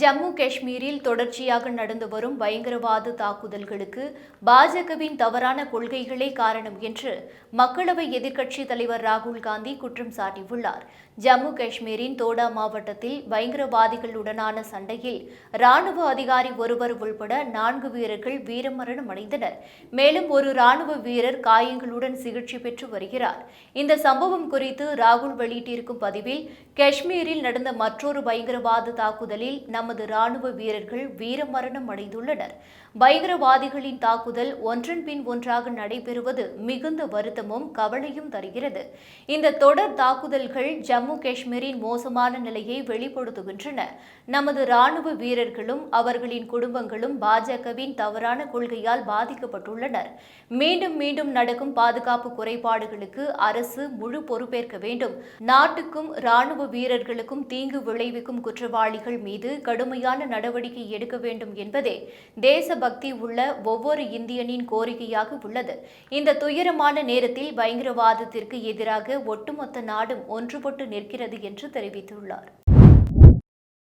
ஜம்மு காஷ்மீரில் தொடர்ச்சியாக நடந்து வரும் பயங்கரவாத தாக்குதல்களுக்கு பாஜகவின் தவறான கொள்கைகளே காரணம் என்று மக்களவை எதிர்க்கட்சித் தலைவர் ராகுல் காந்தி குற்றம் சாட்டியுள்ளார். ஜம்மு காஷ்மீரின் தோடா மாவட்டத்தில் பயங்கரவாதிகளுடனான சண்டையில் ராணுவ அதிகாரி ஒருவர் உள்பட நான்கு வீரர்கள் வீரமரணம் அடைந்தனர். மேலும் ஒரு ராணுவ வீரர் காயங்களுடன் சிகிச்சை பெற்று வருகிறார். இந்த சம்பவம் குறித்து ராகுல் வெளியிட்டிருக்கும் பதிவில் காஷ்மீரில் நடந்த மற்றொரு பயங்கரவாத தாக்குதலில் நமது ராணுவ வீரர்கள் வீரமரணம் அடைந்துள்ளனர். பயங்கரவாதிகளின் தாக்குதல் ஒன்றன் பின் ஒன்றாக நடைபெறுவது மிகுந்த வருத்தமும் கவலையும் தருகிறது. இந்த தொடர் தாக்குதல்கள் ஜம்மு காஷ்மீரின் மோசமான நிலையை வெளிப்படுத்துகின்றன. நமது ராணுவ வீரர்களும் அவர்களின் குடும்பங்களும் பாஜகவின் தவறான கொள்கையால் பாதிக்கப்பட்டுள்ளனர். மீண்டும் மீண்டும் நடக்கும் பாதுகாப்பு குறைபாடுகளுக்கு அரசு முழு பொறுப்பேற்க வேண்டும். நாட்டுக்கும் ராணுவ வீரர்களுக்கும் தீங்கு விளைவிக்கும் குற்றவாளிகள் மீது கடுமையான நடவடிக்கை எடுக்க வேண்டும் என்பதே தேசபக்தி உள்ள ஒவ்வொரு இந்தியனின் கோரிக்கையாக உள்ளது. இந்த துயரமான நேரத்தில் பயங்கரவாதத்திற்கு எதிராக ஒட்டுமொத்த நாடும் ஒன்றுபட்டு நிற்கிறது என்று தெரிவித்துள்ளார்.